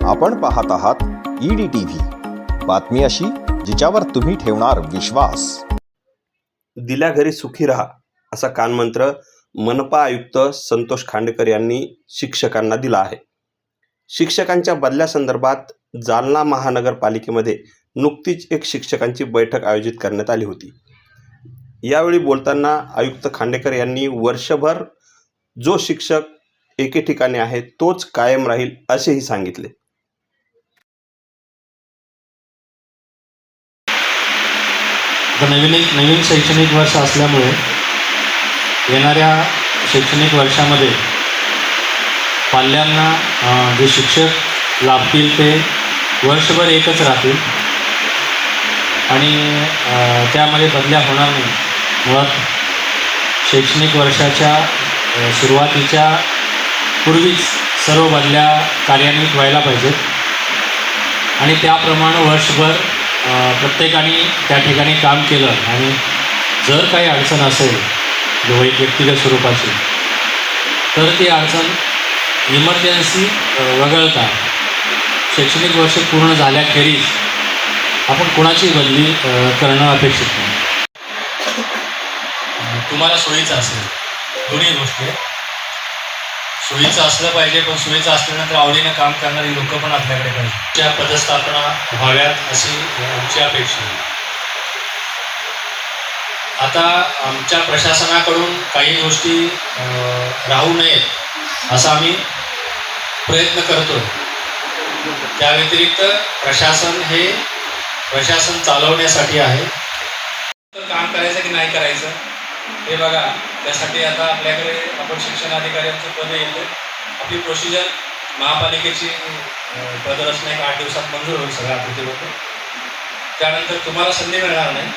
आपण पाहत आहात ईडी टीव्ही बातमी अशी जिच्यावर तुम्ही ठेवणार विश्वास. दिल्या घरी सुखी राहा असा कानमंत्र मनपा आयुक्त संतोष खांडेकर यांनी शिक्षकांना दिला आहे. शिक्षकांच्या बदल्यासंदर्भात जालना महानगरपालिकेमध्ये नुकतीच एक शिक्षकांची बैठक आयोजित करण्यात आली होती. यावेळी बोलताना आयुक्त खांडेकर यांनी वर्षभर जो शिक्षक एके ठिकाणी आहे तोच कायम राहील असेही सांगितले. आता नवीन एक नवीन शैक्षणिक वर्ष असल्यामुळे येणाऱ्या शैक्षणिक वर्षामध्ये पाल्यांना जे शिक्षक लाभतील ते वर्षभर एकच राहतील. आणि त्यामध्ये बदल्या होणार नाही. मुळात शैक्षणिक वर्षाच्या सुरुवातीच्या पूर्वीच सर्व बदल्या कार्यान्वित व्हायला पाहिजेत. आणि त्याप्रमाणे वर्षभर प्रत्येकाने त्या ठिकाणी काम केलं आणि जर काही अडचण असेल जो एक व्यक्तिगत स्वरूपाची तर ती अडचण इमर्जन्सी वगळता शैक्षणिक वर्ष पूर्ण झाल्याखेरीज आपण कुणाची बदली करणं अपेक्षित नाही. तुम्हाला सोयीचं असेल. दोन्ही गोष्टी. सोयीचं असलं पाहिजे पण सोयीचं असल्यानंतर आवडीनं काम करणारी लोक पण आपल्याकडे पाहिजे. त्या पदस्थापना व्हाव्यात अशी आमची अपेक्षा आहे. आता आमच्या प्रशासनाकडून काही गोष्टी राहू नयेत असा आम्ही प्रयत्न करतो. त्या व्यतिरिक्त प्रशासन हे प्रशासन चालवण्यासाठी आहे. काम करायचं की नाही करायचं? हे बघा त्यासाठी आता आपल्याकडे आपण शिक्षण अधिकाऱ्यांचं पद येतो आपली प्रोसिजर महापालिकेची पदरचना एक आठ दिवसात मंजूर होईल सगळ्या आकृती लोक त्यानंतर तुम्हाला संधी मिळणार नाही.